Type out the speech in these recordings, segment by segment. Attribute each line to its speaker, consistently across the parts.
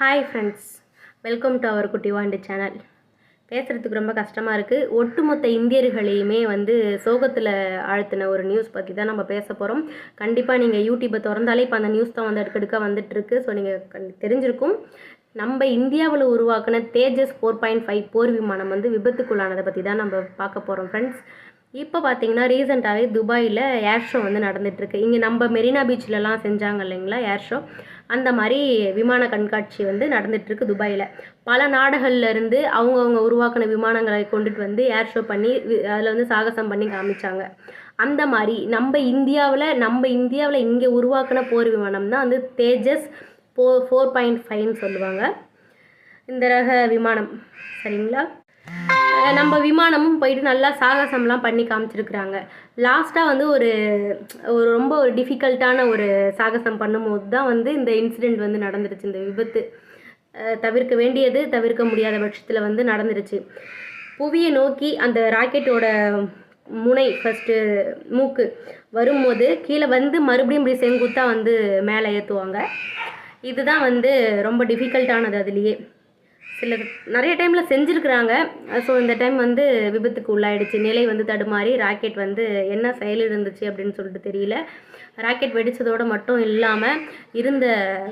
Speaker 1: Hi friends welcome to our குட்டி வாண்டு channel பேசுகிறதுக்கு ரொம்ப கஷ்டமாக இருக்குது ஒட்டுமொத்த இந்தியர்களையுமே வந்து சோகத்தில் ஆழ்த்தின ஒரு நியூஸ் பற்றி தான் நம்ம பேச போகிறோம் கண்டிப்பாக நீங்கள் யூடியூப்பை திறந்தாலே இப்போ அந்த நியூஸ் தான் வந்து அடுக்கடுக்க வந்துட்டுருக்கு ஸோ நீங்கள் தெரிஞ்சிருக்கும். நம்ம இந்தியாவில் உருவாக்கின தேஜஸ் ஃபோர் பாயிண்ட் ஃபைவ் போர் விமானம் வந்து விபத்துக்குள்ளானதை பற்றி தான் நம்ம பார்க்க போகிறோம் ஃப்ரெண்ட்ஸ் இப்போ பார்த்தீங்கன்னா ரீசெண்டாகவே துபாயில் ஏர் ஷோ வந்து நடந்துகிட்ருக்கு இங்கே நம்ம மெரினா பீச்சிலலாம் செஞ்சாங்க இல்லைங்களா ஏர் ஷோ அந்த மாதிரி விமான கண்காட்சி வந்து நடந்துகிட்ருக்கு துபாயில். பல நாடுகள்ல இருந்து அவங்கவுங்க உருவாக்கின விமானங்களை கொண்டுட்டு வந்து ஏர் ஷோ பண்ணி அதில் வந்து சாகசம் பண்ணி காமிச்சாங்க. அந்த மாதிரி நம்ம இந்தியாவில் நம்ம இந்தியாவில் இங்கே உருவாக்கின போர் விமானம் தான் வந்து தேஜஸ் போ ஃபோர் பாயிண்ட் ஃபைவ்னு சொல்லுவாங்க. இந்த ரக விமானம். சரிங்களா? நம்ம விமானமும் போயிட்டு நல்லா சாகசம்லாம் பண்ணி காமிச்சிருக்கிறாங்க. லாஸ்ட்டாக வந்து ஒரு ஒரு ரொம்ப ஒரு டிஃபிகல்ட்டான ஒரு சாகசம் பண்ணும்போது தான் வந்து இந்த இன்சிடெண்ட் வந்து நடந்துருச்சு. இந்த விபத்து தவிர்க்க வேண்டியது தவிர்க்க முடியாத பட்சத்தில் வந்து நடந்துருச்சு. புவியை நோக்கி அந்த ராக்கெட்டோட முனை ஃபஸ்ட்டு மூக்கு வரும்போது கீழே வந்து மறுபடியும் இப்படி செங்குத்தாக வந்து மேலே ஏற்றுவாங்க இதுதான் வந்து ரொம்ப டிஃபிகல்ட்டானது அதுலேயே. சில நிறைய டைமில் செஞ்சுருக்குறாங்க. ஸோ இந்த டைம் வந்து விபத்துக்கு உள்ளாயிடுச்சு. நிலை வந்து தடுமாறி ராக்கெட் வந்து என்ன செயல் இருந்துச்சு அப்படின்னு சொல்லிட்டு தெரியல. ராக்கெட் வெடித்ததோடு மட்டும் இல்லாமல் இருந்த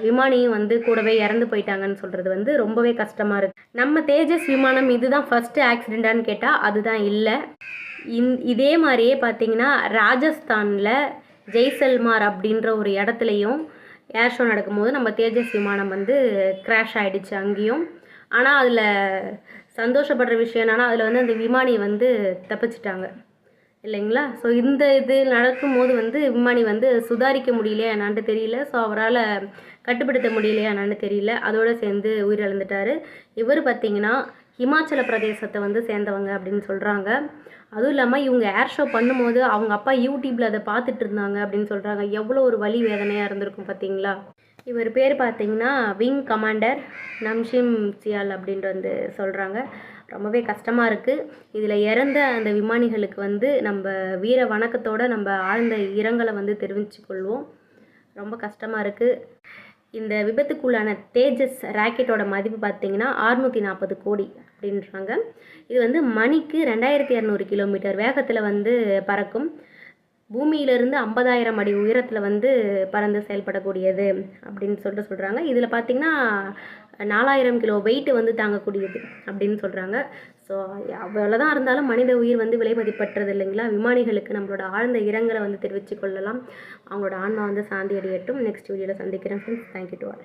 Speaker 1: விமானியும் வந்து கூடவே இறந்து போயிட்டாங்கன்னு சொல்கிறது வந்து ரொம்பவே கஷ்டமாக இருக்குது நம்ம தேஜஸ் விமானம் இதுதான் ஃபஸ்ட்டு ஆக்சிடெண்ட்டான்னு கேட்டால் அதுதான் இல்லை. இந் இதே மாதிரியே பார்த்தீங்கன்னா ராஜஸ்தானில் ஜெய்சல்மார் அப்படின்ற ஒரு இடத்துலையும் ஏர் ஷோ நடக்கும்போது நம்ம தேஜஸ் விமானம் வந்து கிராஷ் ஆகிடுச்சு அங்கேயும். ஆனால் அதில் சந்தோஷப்படுற விஷயம் என்னன்னா அதில் வந்து அந்த விமானி வந்து தப்பிச்சிட்டாங்க. இல்லைங்களா? ஸோ இந்த இது நடக்கும்போது வந்து விமானி வந்து சுதாரிக்க முடியலையா என்னான்ட்டு தெரியல. ஸோ அவரால் கட்டுப்படுத்த முடியலையா என்னான்னு தெரியல. அதோடு சேர்ந்து உயிரிழந்துட்டார். இவர் பார்த்தீங்கன்னா ஹிமாச்சல பிரதேசத்தை வந்து சேர்ந்தவங்க அப்படின்னு சொல்கிறாங்க அதுவும் இல்லாமல் இவங்க ஏர் ஷோ பண்ணும்போது அவங்க அப்பா யூடியூப்பில் அதை பார்த்துட்டு இருந்தாங்க அப்படின்னு சொல்கிறாங்க எவ்வளோ ஒரு வலி வேதனையாக இருந்திருக்கும் பார்த்தீங்களா இவர் பேர் பார்த்தீங்கன்னா விங் கமாண்டர் நம்ஷிம் சியால் அப்படின்ட்டு வந்து சொல்கிறாங்க ரொம்பவே கஷ்டமாக இருக்குது இதில் இறந்த அந்த விமானிகளுக்கு வந்து நம்ம வீர வணக்கத்தோடு நம்ம ஆழ்ந்த இரங்கலை வந்து தெரிவித்துக்கொள்வோம் ரொம்ப கஷ்டமாக இருக்குது இந்த விபத்துக்குள்ளான தேஜஸ் ராக்கெட்டோட மதிப்பு பார்த்திங்கன்னா அறுநூற்றி நாற்பது கோடி அப்படின்றாங்க. இது வந்து மணிக்கு ரெண்டாயிரத்தி இரநூறு கிலோமீட்டர் வேகத்தில் வந்து பறக்கும். பூமியிலிருந்து ஐம்பதாயிரம் அடி உயரத்தில் வந்து பறந்து செயல்படக்கூடியது அப்படின்னு சொல்லிட்டு சொல்கிறாங்க இதில் பார்த்திங்கன்னா நாலாயிரம் கிலோ வெயிட் வந்து தாங்கக்கூடியது அப்படின்னு சொல்கிறாங்க ஸோ அவ்வளோதான் இருந்தாலும் மனித உயிர் வந்து விலை மதிப்பற்றது இல்லைங்களா? விமானிகளுக்கு நம்மளோட ஆழ்ந்த இரங்கலை வந்து தெரிவித்து கொள்ளலாம். அவங்களோட ஆன்மா வந்து சாந்தி அடையட்டும். நெக்ஸ்ட் வீடியோவில் சந்திக்கிறேன் ஃப்ரெண்ட்ஸ் தேங்க்யூ டு ஆல்